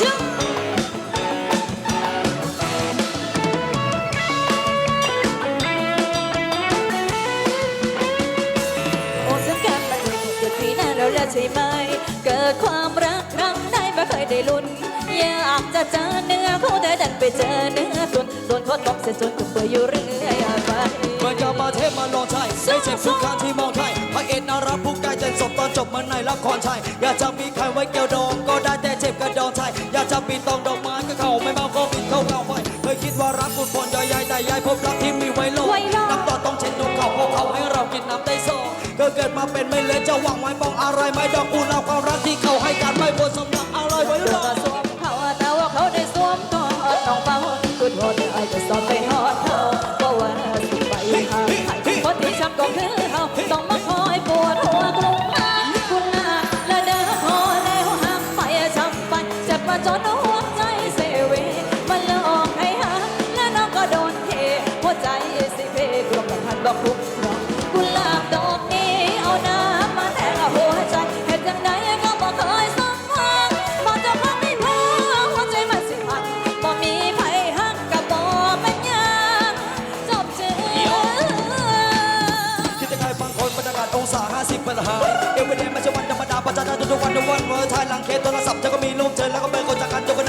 โอ้สังการมันถูกหยุดที่หน้าเราแล้วใช่ไหม เกิดความรักครั้งใดไม่เคยได้ลุ้น อยากจะเจอเนื้อคู่แต่ดันไปเจอเนื้อส่วนส่วนเขาต้องเสียส่วนถูกเบื่ออยู่เรื่อยไปเมื่อยามาเทพมาลองใช่ไม่ใช่ทุกครั้งที่มองใครพระเอกนารับผู้กายใจสบตอนจบมันในละครใช่อยากจะมีใครไว้เกี่ยว ตองดอกไม้ก็เข้าไม่เมาก็บินเข้าเงาไปเคยคิดว่ารักคุณพลยอยใหญ่แต่ยายพบรักที่มีไว้โลกไว้โลกน้ำตาต้องเช็ดดูเขาเพราะเขาให้เรากินน้ำได้ซองก็เกิดมาเป็นไม่เลยจะหวังไว้มองอะไรไม่ดอกกุหลาบความรักที่เขาให้กันไม่บนสำนักอะไรไว้รเราอก็สวมเขาแต่ว่าเขาได้สวมกอดน้องเฝ้าคุณโหดไอ้จะสอบไปหอดเขาก็ว่าสิไปหาใครคนที่ช้ำก็คือเขาต้องมาคอยปวดหัวกลุ่มหาคุ กลมพันบอกคุ้มครองกุหลาบดอกนี้เอาน้ำมาแทงหัวใจเหตุจังใดก็บ่เคยสมหวังบอกจะพักไม่พอหัวใจมันสิหักบ่มีไผหักกับบ่เป็นยังจบเจือคิดจะใครบางคนบรรยากาศองศา50เป็นหายเอวเดนไม่ใช่วันธรรมดาประจันทุกวันทุกวันเมื่อทายหลังเคสโทรศัพท์เธอก็มีรูปเธอแล้วก็เบอร์คนจากกันยก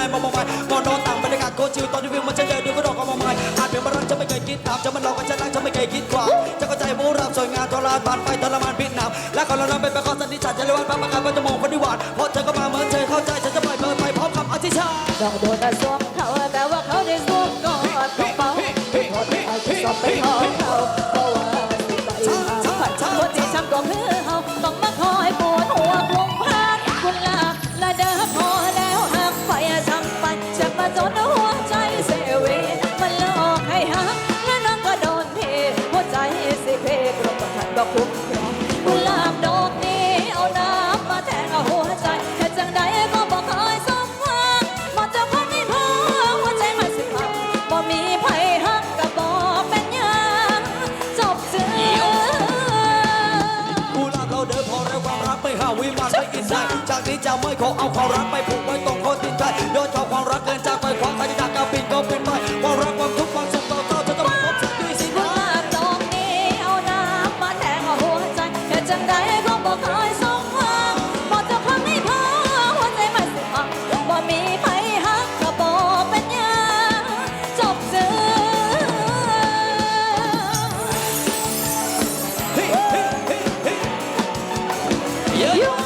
รักจะไม่เคยคิดกว่า จะเข้าใจมูรับสวยงามทรมานไปทรมานพิษหนาวและก่อนเรานั้นเป็นไปข้อสันนิษฐานจะเรียกว่าพระมหาพระจมองคนที่หวานเพราะเธอก็มาเหมือนเธอเข้าใจฉันจะปล่อยเบอร์ไปพร้อมคำอธิษฐานต้องโดนแต่สวมเขาแต่ว่าเขาได้สวมกอดต้องเฝ้าคุณโหดไอ้จะสอบไปหอด กคุ้มครองกุหลาบดอกนี้เอาน้ำมาแทงเอาหัวใจเหตุจังใดก็บอกเคยสมหวังบอกจะพักให้พอหัวใจมันสิพังบ่มีไผหักก็บอกเป็นหยังจบเจือกูรักเราเดินพอแล้วความรักไม่ห้าวิมานไม่กินใจจากนี้จะไม่ขอเอาความรักไปผูก เ